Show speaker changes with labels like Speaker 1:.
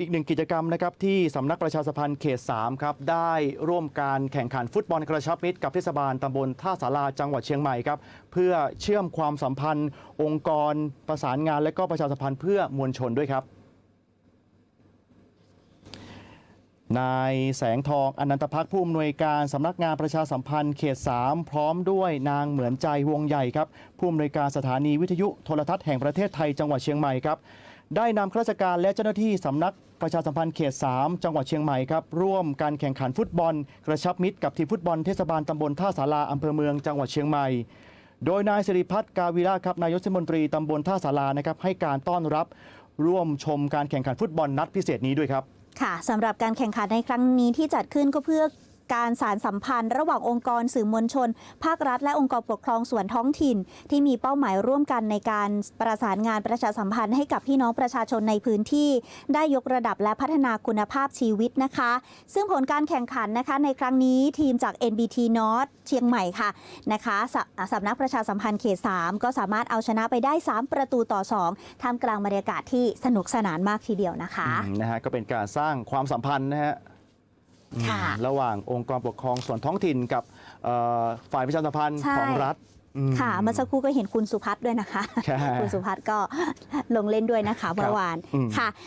Speaker 1: อีกหนึ่งกิจกรรมนะครับที่สำนักประชาสัมพันธ์เขต 3 ครับ ได้ร่วมการแข่งขันฟุตบอลกระชับมิตรกับเทศบาลตำบลท่าสาราจังหวัดเชียงใหม่ครับ เพื่อเชื่อมความสัมพันธ์ องค์กรประสานงานและก็ประชาสัมพันธ์เพื่อมวลชนด้วยครับ นายแสงทองอนันตพักผู้อำนวยการสำนักงานประชาสัมพันธ์เขต 3 พร้อมด้วยนางเหมือนใจวงใหญ่ครับผู้อำนวยการสถานีวิทยุโทรทัศน์แห่งประเทศไทยจังหวัดเชียงใหม่ครับได้นำข้าราชการและเจ้าหน้าที่สำนักประชาสัมพันธ์เขต 3 จังหวัดเชียงใหม่ครับร่วมการแข่งขันฟุตบอล กระชับมิตรกับทีมฟุตบอลเทศบาลตำบลท่าสาราอำเภอเมืองจังหวัดเชียงใหม่ โดยนายสิริพัฒน์กาวิราครับนายกเทศมนตรีตำบลท่าสารานะครับให้การต้อนรับ ร่วมชมการแข่งขันฟุตบอลนัดพิเศษนี้ด้วยครับ
Speaker 2: ค่ะสำหรับการแข่งขันในครั้งนี้ที่จัดขึ้นก็เพื่อ การสารสัมพันธ์ ระหว่างองค์กรสื่อมวลชน ภาครัฐ และองค์กรปกครองส่วนท้องถิ่น ที่มีเป้าหมายร่วมกันในการประสานงานประชาสัมพันธ์ให้กับพี่น้องประชาชนในพื้นที่ ได้ยกระดับและพัฒนาคุณภาพชีวิตนะคะ ซึ่งผลการแข่งขันนะคะในครั้งนี้ทีมจาก NBT North เชียงใหม่ค่ะนะคะสสำนักประชาสัมพันธ์เขต 3 ก็สามารถเอาชนะไปได้ 3 ประตูต่อ 2ท่ามกลางบรรยากาศที่สนุกสนานมากทีเดียวนะคะ
Speaker 1: นะฮะก็เป็นการสร้างความสัมพันธ์นะฮะ
Speaker 2: ค่ะ
Speaker 1: อืมระหว่างองค์กรปกครองส่วนท้องถิ่นกับเอ่อฝ่ายประชาสัมพันธ์
Speaker 2: ใช่
Speaker 1: ของรัฐอืม
Speaker 2: ค่ะเมื่อสักครู่ก็เห็นคุณสุพัฒน์ด้วยนะคะ
Speaker 1: ใช่
Speaker 2: คุณสุพัฒน์ก็ลงเล่นด้วยนะคะเมื่อวาน
Speaker 1: อืม
Speaker 2: ค่ะ